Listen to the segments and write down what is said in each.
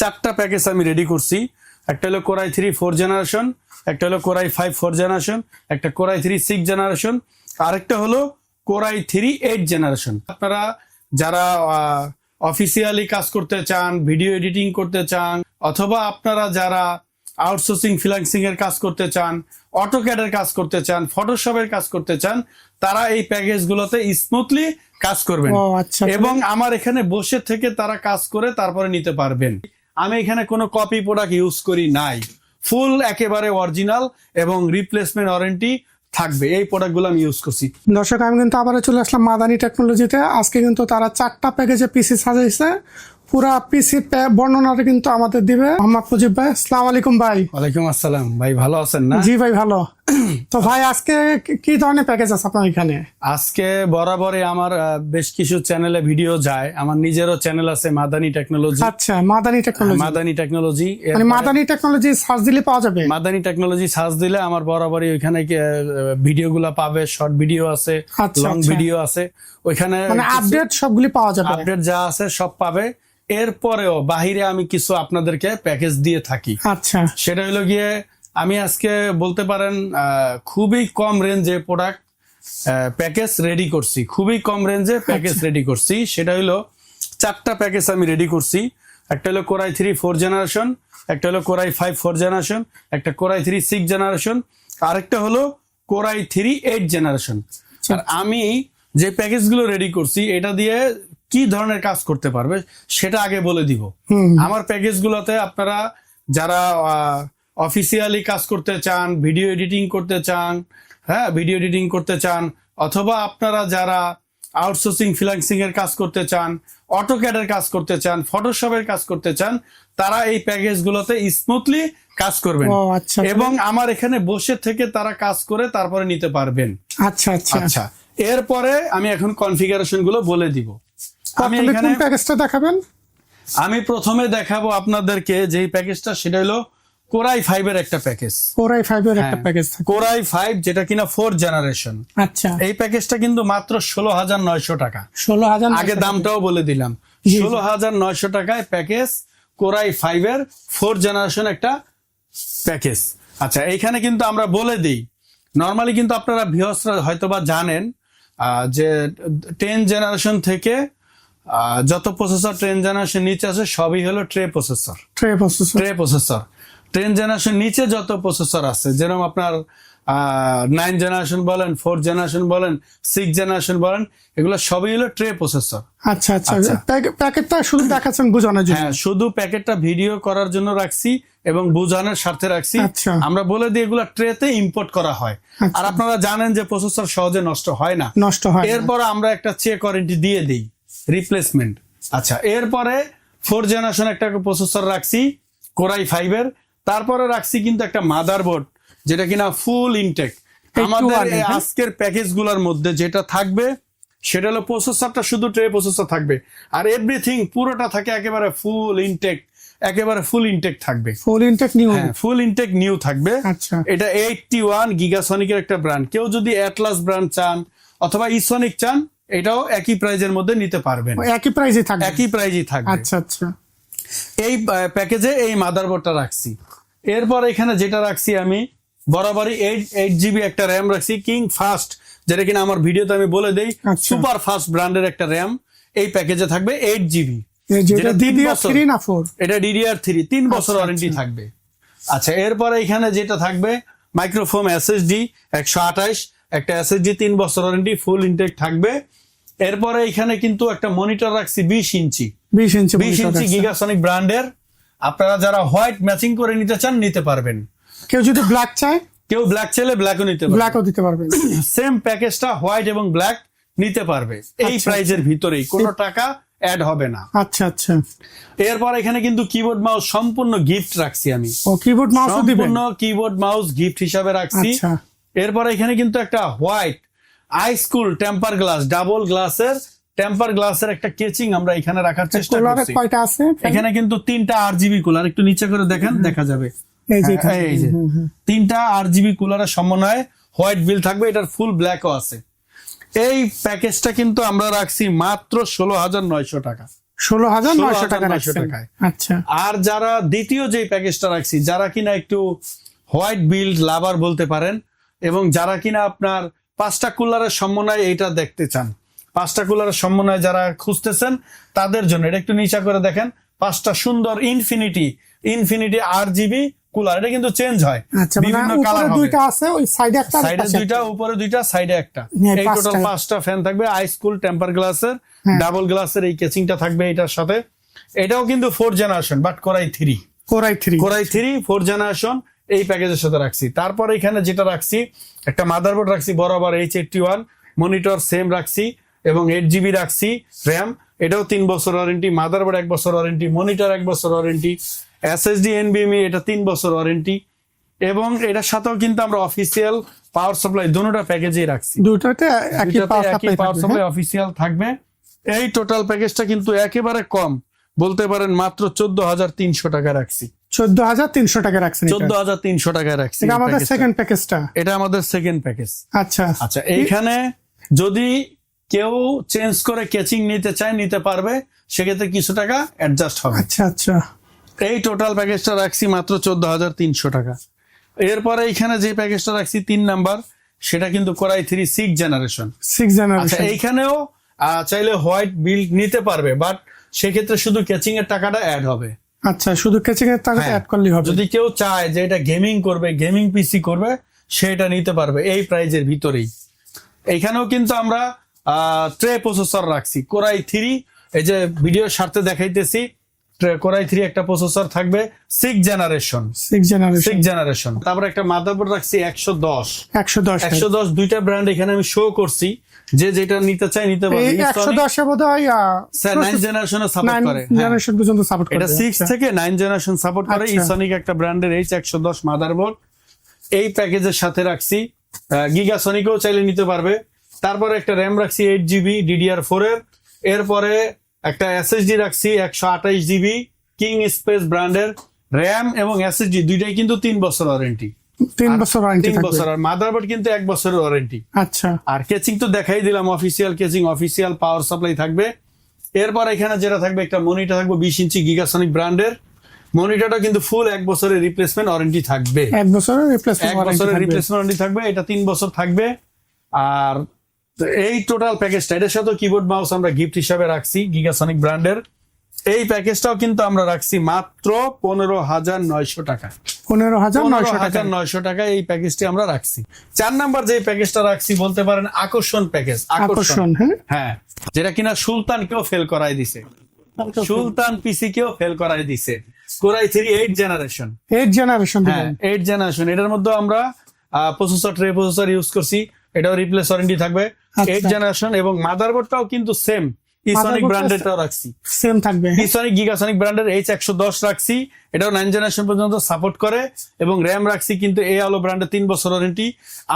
চারটা প্যাকেজ আমি রেডি করছি। একটা হলো কোরাই থ্রি ফোর জেনারেশন একটা হলো core i five four generation একটা core i three six generation আরেকটা হলো কোরাই থ্রি এইট জেনারেশন আপনারা যারা অফিসিয়ালি কাজ করতে চান ভিডিও এডিটিং করতে চান অথবা আপনারা যারা আউটসোর্সিং ফ্রিল্যান্সিং এর কাজ করতে চান অটোক্যাডের কাজ করতে চান ফটোশপের কাজ করতে চান তারা এই প্যাকেজগুলোতে স্মুথলি কাজ করবেন। আচ্ছা। এবং আমার এখানে বসে থেকে তারা কাজ করে তারপরে নিতে পারবেন। আমি এখানে কোনো কপি প্রোডাক্ট ইউজ করি নাই। ফুল একেবারে অরিজিনাল এবং রিপ্লেসমেন্ট ওয়ারেন্টি থাকবে। এই প্রোডাক্টগুলো আমি ইউজ করছি। দর্শক আমি কিন্তু আবারও চলে আসলাম মাদানি টেকনোলজিতে আজকে কিন্তু তারা চারটা প্যাকেজে পিসি সাজাইছে। পুরা পিসি বর্ণনাটা কিন্তু আমাদের দিবে। মোহাম্মদ মুজিব ভাই আসসালামু আলাইকুম ভাই। ওয়ালাইকুম আসসালাম। ভাই ভালো আছেন না? জি ভাই ভালো। তো ভাই আজকে কি- ধরনের প্যাকেজ আছে আপনার এখানে? আজকে বরাবরই আমার বেশ কিছু চ্যানেলে ভিডিও যায়। আমার নিজেরও চ্যানেল আছে মাদানি টেকনোলজি আচ্ছা মাদানি টেকনোলজি মাদানি টেকনোলজি মানে মাদানি টেকনোলজি সার্চ দিলে পাওয়া যাবে? মাদানি টেকনোলজি সার্চ দিলে আমার বরাবরই ওইখানে ভিডিও গুলা পাবে শর্ট ভিডিও আছে আচ্ছা, লং আচ্ছা। ভিডিও আছে। ওইখানে মানে আপডেট সবগুলি পাওয়া যাবে। আপডেট যা আছে সব পাবে। এরপরেও বাহিরে আমি কিছু আপনাদেরকে প্যাকেজ দিয়ে থাকি। আচ্ছা। সেটা হলো গিয়ে আমি আজকে বলতে পারেন খুবই কম রেঞ্জে প্রোডাক্ট প্যাকেজ রেডি করছি। খুবই কম রেঞ্জে প্যাকেজ রেডি করছি। সেটা হলো চারটা প্যাকেজ আমি রেডি করছি। একটা হলো কোরাই থ্রি ফোর জেনারেশন একটা হলো core i five four generation একটা core i three six generation আরেকটা হলো core i three eight generation আর আমি যে প্যাকেজগুলো রেডি করছি এটা দিয়ে কি ধরনের কাজ করতে পারবে সেটা আগে বলে দিব। হুম। আমার প্যাকেজগুলোতে আপনারা যারা অফিসিয়ালি কাজ করতে চান ভিডিও এডিটিং করতে চান হ্যাঁ ভিডিও এডিটিং করতে চান অথবা আপনারা যারা আউটসোর্সিং ফ্রিল্যান্সিং এর কাজ করতে চান অটোক্যাডের কাজ করতে চান ফটোশপের কাজ করতে চান তারা এই প্যাকেজগুলোতে স্মুথলি কাজ করবেন। আচ্ছা এবং আমার এখানে বসে থেকে তারা কাজ করে তারপরে নিতে পারবেন। আচ্ছা আচ্ছা। আচ্ছা এরপরে আমি এখন কনফিগারেশনগুলো বলে দিব। আমি এখানে প্যাকেজটা দেখাবেন? আমি প্রথমে দেখাবো আপনাদেরকে যেই প্যাকেজটা সেটা হলো কোরাই ফাইভ এর একটা প্যাকেজ ফোর আই ফাইভ এর একটা। প্যাকেজ কোরাই ফাইভ যেটা কিনা ফোর জেনারেশন আচ্ছা। এই প্যাকেজটা কিন্তু মাত্র ষোলো হাজার নয়শো টাকা। ষোলো হাজার আগে দামটাও বলে দিলাম। ষোলো হাজার নয়শো টাকায় প্যাকেজ কোরাই ফাইভ এর ফোর জেনারেশন একটা প্যাকেজ আচ্ছা এইখানে কিন্তু আমরা বলে দিই। নর্মালি কিন্তু আপনারা ভিওসরা হয়তোবা জানেন আহ, যে টেন জেনারেশন থেকে যত প্রসেসর টেন জেনারেশন নিচে আছে সবই হলো tray processor tray processor tray processor ten generation নিচে যত প্রসেসর আছে যেরকম আপনার নাইন জেনারেশন বলেন ফোর জেনারেশন বলেন সিক্স জেনারেশন বলেন এগুলো সবই হলো ট্রে প্রসেসর আচ্ছা আচ্ছা আচ্ছা। প্যাক- প্যাকেটটা শুধু দেখাচ্ছেন বোঝানোর জন্য? হ্যাঁ শুধু প্যাকেটটা ভিডিও করার জন্য রাখছি এবং বোঝানোর স্বার্থে রাখছি। আচ্ছা। আমরা বলে দিই এগুলো ট্রেতে ইম্পোর্ট করা হয়। আচ্ছা। আর আপনারা জানেন যে প্রসেসর সহজে নষ্ট হয় না। নষ্ট হয় এরপর আমরা একটা চেক ওয়ারেন্টি দিয়ে দিই রিপ্লেসমেন্ট আচ্ছা এরপরে ফোর জেনারেশন একটা প্রসেসর রাখছি কোরাই ফাইভের তারপরে রাখছি কিন্তু একটা মাদারবোর্ড যেটা কিনা ফুল ইনটেক আমাদের হ্যাঁ? আজকের প্যাকেজগুলোর মধ্যে যেটা থাকবে সেটা হলো প্রসেসরটা শুধু ট্রে প্রসেসর থাকবে। আর এভরিথিং পুরোটা থাকে একেবারে ফুল ইনটেক একেবারে ফুল ইনটেক থাকবে। Full intact new full intact new থাকবে। আচ্ছা। এটা এইটটি ওয়ান গিগাসনিকের একটা ব্র্যান্ড কেউ যদি অ্যাটলাস ব্র্যান্ড চান অথবা ইসনিক চান এটাও একই প্রাইজের মধ্যে নিতে পারবেন। একই প্রাইসে থাকবে। একই প্রাইজই থাকবে। আচ্ছা আচ্ছা। এই প্যাকেজে এই মাদারবোর্ডটা রাখছি। এরপর এখানে যেটা রাখছি আমি বরাবরই এইট এইট জিবি একটা র্যাম রাখছি কিং ফাস্ট যেটা কিনা আমার ভিডিওতে আমি বলে দেই আচ্ছা। সুপার ফাস্ট ব্র্যান্ডের একটা র্যাম এই প্যাকেজে থাকবে এইট জিবি যেটা তিন বছর। এটা ডিডিআর থ্রি তিন বছর আচ্ছা, ওয়ারেন্টি আচ্ছা। থাকবে। আচ্ছা এরপরে এখানে যেটা থাকবে মাইক্রোফোন এসএসডি একশো আঠাশ একটা এসএসডি তিন বছর ওয়ারেন্টি ফুল ইনটেক থাকবে। এরপরে এখানে কিন্তু একটা মনিটর রাখছি বিশ ইঞ্চি। বিশ ইঞ্চি বিশ ইঞ্চি গিগাসনিক ব্র্যান্ডের আপনারা যারা হোয়াইট ম্যাচিং করে নিতে চান নিতে পারবেন। কেউ যদি ব্ল্যাক চায় কেউ ব্ল্যাক চাইলে ব্ল্যাকও নিতে পারবে। ব্ল্যাকও দিতে পারবে সেম প্যাকেজটা হোয়াইট এবং ব্ল্যাক নিতে পারবে। এই আচ্ছা, প্রাইজের ভিতরেই। কোনো টাকা অ্যাড হবে না। আচ্ছা আচ্ছা। এরপর এখানে কিন্তু কিবোর্ড মাউস সম্পূর্ণ গিফট রাখছি আমি। ও কিবোর্ড মাউস দিবেন? সম্পূর্ণ কিবোর্ড মাউস গিফট হিসাবে রাখছি। আচ্ছা। এরপর এখানে কিন্তু একটা হোয়াইট আই স্কুল টেম্পার গ্লাস ডাবল গ্লাসের টেম্পার গ্লাসের একটা কেচিং আমরা এখানে রাখার চেষ্টা কোলারে করছি। কয়টা আছে? এখানে কিন্তু তিনটা আর জিবি কুলার একটু নিচে করে দেখেন দেখা যাবে। এই যে হ্যাঁ, এই যে। হুম। তিনটা আর জিবি কুলারের সমন্বয়ে হোয়াইট বিল থাকবে এটার ফুল ব্ল্যাকও আছে। এই প্যাকেজটা কিন্তু আমরা রাখছি মাত্র ষোলো হাজার নয়শো টাকা। ষোলো হাজার নয়শো টাকা 16,900 টাকায়। আচ্ছা। আর যারা দ্বিতীয় যে প্যাকেজটা রাখছি যারা কিনা একটু হোয়াইট বিল্ড লাভার বলতে পারেন এবং যারা কিনা আপনার পাঁচটা কুলারের সমন্বয় এটা দেখতে চান পাঁচটা কুলারের সমন্বয় যারা খুঁজতেছেন তাদের জন্য। এটা একটু নিচা করে দেখেন। পাঁচটা সুন্দর infinity infinity R GB cooler. এটা কিন্তু চেঞ্জ হয়। আচ্ছা মানে বিভিন্ন কালার দুইটা আছে ওই সাইডে একটা সাইডে দুইটা উপরে দুইটা সাইডে একটা। এই টোটাল পাঁচটা। ফ্যান থাকবে। আই স্কুল টেম্পার গ্লাসের। ডাবল গ্লাসের এই কেচিংটা থাকবে এটার সাথে। এটাও কিন্তু four generation but core i three core i three core i three four generation এই প্যাকেজের সাথে রাখছি। তারপর এখানে যেটা রাখছি একটা মাদারবোর্ড রাখছি বরাবর H eighty one monitor same রাখছি। এবং এইট জিবি রাখছি র্যাম এটাও তিন বছর ওয়ারেন্টি মাদারবোর্ড এক বছর ওয়ারেন্টি মনিটর এক বছর ওয়ারেন্টি এসএসডি এনবিএমই এটা তিন বছর ওয়ারেন্টি এবং এটার সাথেও কিন্তু আমরা অফিসিয়াল পাওয়ার সাপ্লাই দুটোটা প্যাকেজেই রাখছি। একই পাওয়ার সাপ্লাই অফিসিয়াল থাকবে এই টোটাল প্যাকেজটা কিন্তু একেবারে কম বলতে পারেন মাত্র চোদ্দ হাজার তিনশো টাকা রাখছি। চোদ্দ হাজার তিনশো টাকা রাখছেন এটা। চোদ্দ হাজার তিনশো টাকায় রাখছি আমাদের সেকেন্ড প্যাকেজটা এটা আমাদের সেকেন্ড প্যাকেজ আচ্ছা। আচ্ছা এইখানে যদি কেউ চেঞ্জ করে কেচিং নিতে চায় নিতে পারবে সেক্ষেত্রে কিছু টাকা অ্যাডজাস্ট হবে। আচ্ছা আচ্ছা। এই টোটাল প্যাকেজটা রাখছি মাত্র চোদ্দ হাজার তিনশো টাকা। এরপরে এখানে যে প্যাকেজটা রাখছি তিন নাম্বার সেটা কিন্তু core i three six generation six generation এইখানেও চাইলে হোয়াইট বিল্ড নিতে পারবে বাট সেক্ষেত্রে শুধু কেচিং এর টাকাটা অ্যাড হবে। আচ্ছা শুধু কেচিং এর টাকা হ্যাঁ। অ্যাড করলেই হবে। যদি কেউ চায় যে এটা গেমিং করবে গেমিং পিসি করবে সেটা নিতে পারবে এই প্রাইজের ভিতরেই। এইখানেও কিন্তু আমরা ট্রে প্রসেসর রাখছি। কোরাই থ্রি এই যে ভিডিওর স্বার্থে দেখাইতেছি কোরাই থ্রি একটা প্রসেসর থাকবে six generation six generation six generation তারপর একটা মাদারবোর্ড রাখছি একশো দশ। একশো দশ একশো দশ দুইটা ব্র্যান্ড এখানে আমি শো করছি। যে যেটা নিতে চাই নিতে এই পারবে একশো দশে বোধ হয় নাইন জেনারেশনে সাপোর্ট করে। জেনারেশন পর্যন্ত সাপোর্ট করে। এটা সিক্স থেকে নাইন জেনারেশন সাপোর্ট করে। ইসনিক একটা ব্র্যান্ডের এইচ একশো দশ মাদারবোর্ড এই প্যাকেজের সাথে রাখছি। গিগাসনিকও চাইলে নিতে পারবে। তারপরে একটা র্যাম রাখছি এইট জিবি ডিডিআর ফোর এর। এরপরে একটা এসএসডি রাখছি একশো আঠাইশ জিবি কিং স্পেস ব্র্যান্ডের র্যাম এবং এসএসডি দুইটাই কিন্তু তিন বছর ওয়ারেন্টি তিন বছর ওয়ারেন্টি তিন বছর আর মাদারবোর্ড কিন্তু এক বছরের ওয়ারেন্টি আচ্ছা। আর কেচিং তো দেখাই দিলাম official casing official power supply থাকবে। এরপর এখানে যেটা থাকবে একটা মনিটর থাকবে বিশ ইঞ্চি গিগাসনিক ব্র্যান্ডের মনিটরটা কিন্তু ফুল এক বছরের রিপ্লেসমেন্ট ওয়ারেন্টি থাকবে। এক বছরের রিপ্লেসমেন্ট এক বছরের রিপ্লেসমেন্ট ওয়ারেন্টি থাকবে এটা তিন বছর থাকবে। আর তো এই টোটাল প্যাকেজটা এটার সাথে কিবোর্ড মাউস আমরা গিফট হিসাবে রাখছি গিগাসনিক ব্র্যান্ডের এই প্যাকেজটাও কিন্তু আমরা রাখছি মাত্র পনেরো হাজার নয়শো টাকা। পনেরো হাজার নয়শো টাকা। নয়শো টাকায় এই প্যাকেজটি আমরা রাখছি। চার নাম্বার যে প্যাকেজটা রাখছি বলতে পারেন আকর্ষণ প্যাকেজ আকর্ষণ। হ্যাঁ? হ্যাঁ যেটা কিনা সুলতানকেও ফেল করাই দিছে। সুলতান পিসি কেও ফেল করাই দিছে। Core i three eight generation eight generation হ্যাঁ এইট জেনারেশন এটার মধ্যে আমরা প্রসেসর ট্রে প্রসেসর ইউজ করছি। এটাও রিপ্লেস ওয়ারেন্টি থাকবে। আচ্ছা। এইট জেনারেশন এবং মাদারবোর্ডটাও কিন্তু সেম ইসনিক ব্র্যান্ডেরটাও রাখছি। সেম থাকবে? ইসনিক গিগাসনিক ব্র্যান্ডের এইচ একশো দশ রাখছি। এটাও নাইন জেনারেশন পর্যন্ত সাপোর্ট করে এবং র্যাম রাখছি কিন্তু এ আলো ব্র্যান্ডের তিন বছর ওয়ারেন্টি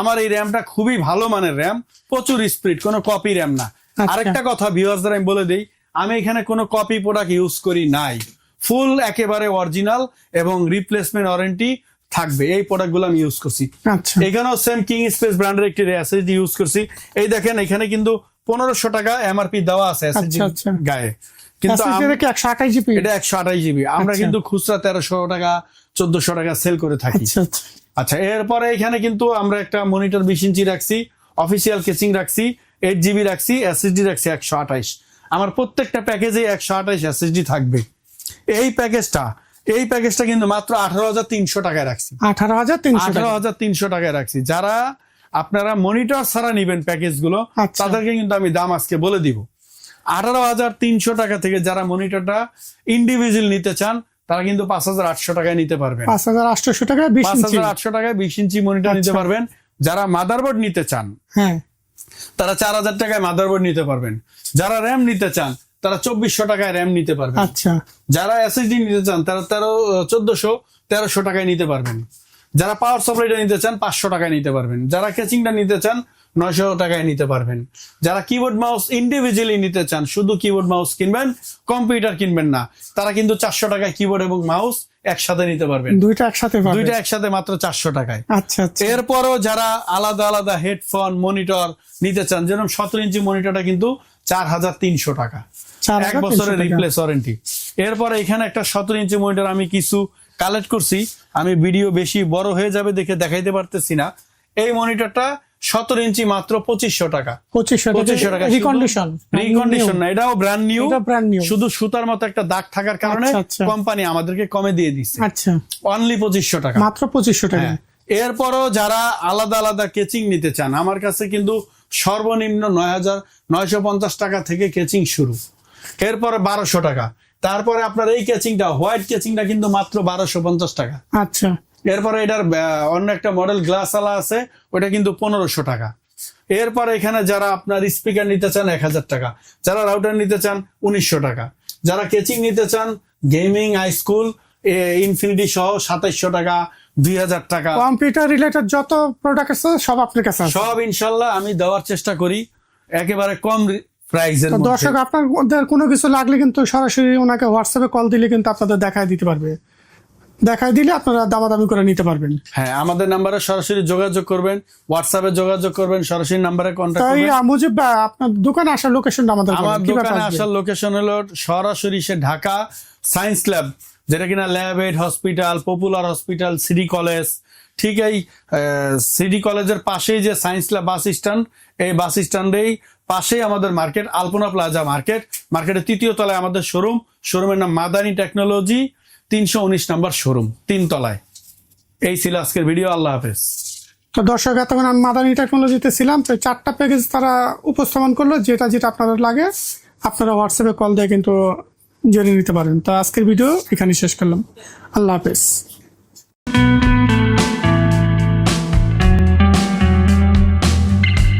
আমার এই র্যামটা খুবই ভালো মানের র্যাম প্রচুর স্পিড কোনো কপি র্যাম না। আচ্ছা। আরেকটা কথা ভিউয়ার্সদের আমি বলে দিই আমি এখানে কোনো কপি প্রোডাক্ট ইউজ করি নাই। ফুল একেবারে অরিজিনাল এবং রিপ্লেসমেন্ট ওয়ারেন্টি থাকবে। এই প্রোডাক্টগুলো আমি ইউজ করছি। আচ্ছা। এখানেও সেম কিং স্পেস ব্র্যান্ডের একটি এসএসডি ইউজ করছি। এই দেখেন এখানে কিন্তু পনেরোশো টাকা এমআরপি দেওয়া আছে আচ্ছা, আচ্ছা। গায়ে। কিন্তু এটা একশো আঠাশ জিবি আমরা। কিন্তু খুচরা তেরোশো টাকা চোদ্দশো টাকা সেল করে থাকি। আচ্ছা এরপরে এখানে কিন্তু আমরা একটা মনিটর বিশ ইঞ্চি রাখছি অফিসিয়াল রাখছি এইট জিবি রাখছি এসএসডি রাখছি একশো আঠাইশ আমার প্রত্যেকটা প্যাকেজে একশো আঠাইশ এসএসডি থাকবে। এই প্যাকেজটা এই প্যাকেজটা কিন্তু মাত্র আঠারো হাজার তিনশো টাকায় রাখছি। আঠারো হাজার তিনশো আঠারো হাজার তিনশো টাকায় রাখছি। যারা আপনারা মনিটর ছাড়া নিবেন প্যাকেজগুলো আচ্ছা। তাদেরকে কিন্তু আমি দাম আজকে বলে দিব। আঠারো হাজার তিনশো টাকা থেকে যারা মনিটরটা ইন্ডিভিজুয়াল নিতে চান তারা কিন্তু পাঁচ হাজার আটশো টাকায় নিতে পারবেন। পাঁচ হাজার আটশোশো টাকা পাঁচ হাজার আটশো টাকায় বিশ ইঞ্চি মনিটর নিতে আচ্ছা। পারবেন। যারা মাদারবোর্ড নিতে চান হ্যাঁ। তারা চার হাজার টাকায় মাদারবোর্ড নিতে পারবেন। যারা র্যাম নিতে চান তারা চব্বিশশো টাকায় র্যাম নিতে পারবেন আচ্ছা। যারা এসএসডি নিতে চান তারা তেরো চোদ্দশো তেরোশো টাকায় নিতে পারবেন। যারা পাওয়ার সাপ্লাইটা নিতে চান পাঁচশো টাকায় নিতে পারবেন। যারা কেচিংটা নিতে চান নয়শো টাকায় নিতে পারবেন। যারা কিবোর্ড মাউস ইন্ডিভিজুয়ালি নিতে চান শুধু কিবোর্ড মাউস কিনবেন কম্পিউটার কিনবেন না। তারা কিন্তু চারশো টাকায় কিবোর্ড এবং মাউস একসাথে নিতে পারবেন। দুইটা একসাথে দুইটা একসাথে মাত্র চারশো টাকায়। আচ্ছা আচ্ছা। এরপরও যারা আলাদা আলাদা হেডফোন মনিটর নিতে চান যেরকম সতেরো ইঞ্চি মনিটরটা কিন্তু চার হাজার তিনশো টাকা। এক বছরের রিপ্লেস ওয়ারেন্টি এরপরে এখানে একটা সতেরো ইঞ্চি মনিটর আমি কিছু কালেক্ট করছি। আমি ভিডিও বেশি বড় হয়ে যাবে দেখে দেখাইতে পারতেছি না। এই মনিটরটা সতেরো ইঞ্চি মাত্র পঁচিশশো টাকা। পঁচিশশো টাকা। রিকন্ডিশন রিকন্ডিশন না এটাও ব্র্যান্ড নিউ এটা brand new। শুধু সুতার মতো একটা দাগ থাকার কারণে আচ্ছা, আচ্ছা। কোম্পানি আমাদেরকে কমে দিয়ে দিচ্ছে। আচ্ছা। অনলি পঁচিশশো টাকা। মাত্র পঁচিশশো টাকা। হ্যাঁ। এরপরও যারা আলাদা আলাদা কেচিং নিতে চান আমার কাছে কিন্তু সর্বনিম্ন নয় হাজার নয়শো পঞ্চাশ টাকা থেকে কেচিং শুরু। এরপরে বারোশো টাকা। তারপরে আপনার এই কেচিংটা হোয়াইট কেচিংটা কিন্তু মাত্র বারোশো পঞ্চাশ টাকা। আচ্ছা। এরপরে এটার অন্য একটা মডেল গ্লাস আলা আছে ওটা কিন্তু পনেরোশো টাকা। এরপরে এখানে যারা আপনার স্পিকার নিতে চান এক হাজার টাকা যারা রাউটার নিতে চান উনিশশো টাকা যারা কেচিং নিতে চান গেমিং হাই স্কুল ইনফিনিটি সহ সাতাইশশো টাকা দুই হাজার টাকা। কম্পিউটার রিলেটেড যত প্রোডাক্ট আছে সব আপনার কাছে সব ইনশাল্লাহ আমি দেওয়ার চেষ্টা করি। একেবারে কম প্রাইসের তো দর্শক আপনাদের কোনো কিছু লাগলে কিন্তু সরাসরি ওনাকে হোয়াটসঅ্যাপে কল দিলে কিন্তু আপনাদের দেখায় দিতে পারবে। দেখায় দিলে আপনারা দামাদামি করে নিতে পারবেন। হ্যাঁ আমাদের নাম্বারে সরাসরি যোগাযোগ করবেন হোয়াটসঅ্যাপে যোগাযোগ করবেন সরাসরি নাম্বারে কন্ট্যাক্ট করবেন। মুজিব ভাই আপনার দোকানে আসার লোকেশনটা আমাদের আমার দোকানে আসার লোকেশন হলো সরাসরি সে ঢাকা সায়েন্স ল্যাব যেটা কিনা Labaid hospital Popular Hospital City College ঠিক এই সিডি কলেজের পাশেই যে সায়েন্স ল্যাব বাস স্ট্যান্ড এই বাস স্ট্যান্ডেই পাশেই আমাদের মার্কেট, আলপনা প্লাজা মার্কেট। মার্কেটের তৃতীয় তলায় আমাদের শোরুম শোরুমের নাম মাদানি টেকনোলজি। তিনশো উনিশ নাম্বার শোরুম তিন তলায়। এই ছিল আজকের ভিডিও আল্লাহ হাফেজ। তো দর্শক, এতক্ষণ আমি মাদানি টেকনোলজিতে ছিলাম, তো চারটা প্যাকেজ তারা উপস্থাপন করল, যেটা যেটা আপনাদের লাগে, আপনারা হোয়াটসঅ্যাপে কল দিয়ে কিন্তু জেনে নিতে পারেন। তো আজকের ভিডিও এখানে শেষ করলাম। আল্লাহ হাফেজ।